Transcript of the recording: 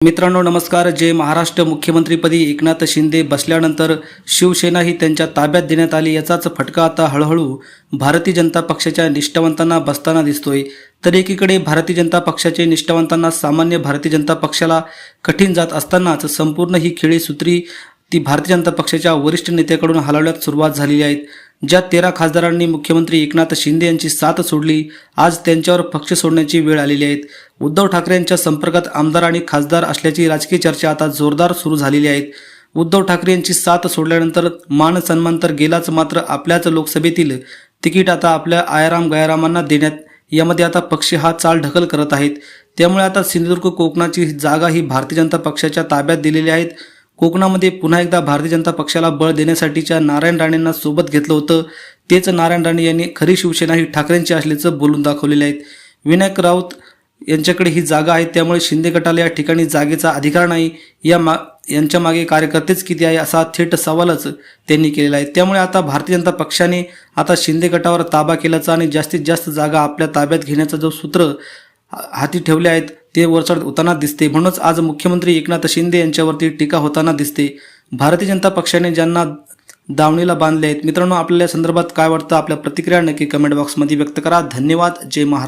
मित्रांनो नमस्कार. जे महाराष्ट्र मुख्यमंत्रीपदी एकनाथ शिंदे बसल्यानंतर शिवसेना ही त्यांच्या ताब्यात देण्यात आली याचाच फटका आता हळूहळू भारतीय जनता पक्षाच्या निष्ठावंतांना बसताना दिसतोय. तर एकीकडे भारतीय जनता पक्षाचे निष्ठावंतांना सामान्य भारतीय जनता पक्षाला कठीण जात असतानाच संपूर्ण ही खेळी सूत्री ती भारतीय जनता पक्षाच्या वरिष्ठ नेत्याकडून हलवण्यात सुरुवात झालेली आहेत ज्या तेरा खासदारांनी मुख्यमंत्री एकनाथ शिंदे यांची साथ सोडली आज त्यांच्यावर पक्ष सोडण्याची वेळ आलेली आहे. उद्धव ठाकरे यांच्या संपर्कात आमदार आणि खासदार असल्याची राजकीय चर्चा आता जोरदार सुरू झालेली आहे. उद्धव ठाकरे यांची साथ सोडल्यानंतर मान सन्मान तर गेलाच मात्र आपल्याच लोकसभेतील तिकीट आता आपल्या आयाराम गयारामांना देण्यात यामध्ये आता पक्ष हा चाल ढकल करत आहेत. त्यामुळे आता सिंधुदुर्ग कोकणाची जागा ही भारतीय जनता पक्षाच्या ताब्यात दिलेली आहेत. कोकणामध्ये पुन्हा एकदा भारतीय जनता पक्षाला बळ देण्यासाठीच्या नारायण राणेंना सोबत घेतलं होतं. तेच नारायण राणे यांनी खरी शिवसेना ही ठाकरेंची असल्याचं बोलून दाखवलेले आहेत. विनायक राऊत यांच्याकडे ही जागा आहे त्यामुळे शिंदे गटाला या ठिकाणी जागेचा अधिकार नाही. या मा यांच्या मागे कार्यकर्तेच किती आहे असा थेट सवालच त्यांनी केलेला आहे. त्यामुळे आता भारतीय जनता पक्षाने आता शिंदे गटावर ताबा केल्याचा आणि जास्तीत जास्त जागा आपल्या ताब्यात घेण्याचं जो सूत्र हाती ठेवले आहेत ते वरचढ होताना दिसते. म्हणूनच आज मुख्यमंत्री एकनाथ शिंदे यांच्यावरती टीका होताना दिसते. भारतीय जनता पक्षाने ज्यांना दावणीला बांधले आहेत मित्रांनो आपल्याला संदर्भात काय वाटतं? आपल्या प्रतिक्रिया नक्की कमेंट बॉक्समध्ये व्यक्त करा. धन्यवाद. जय महाराज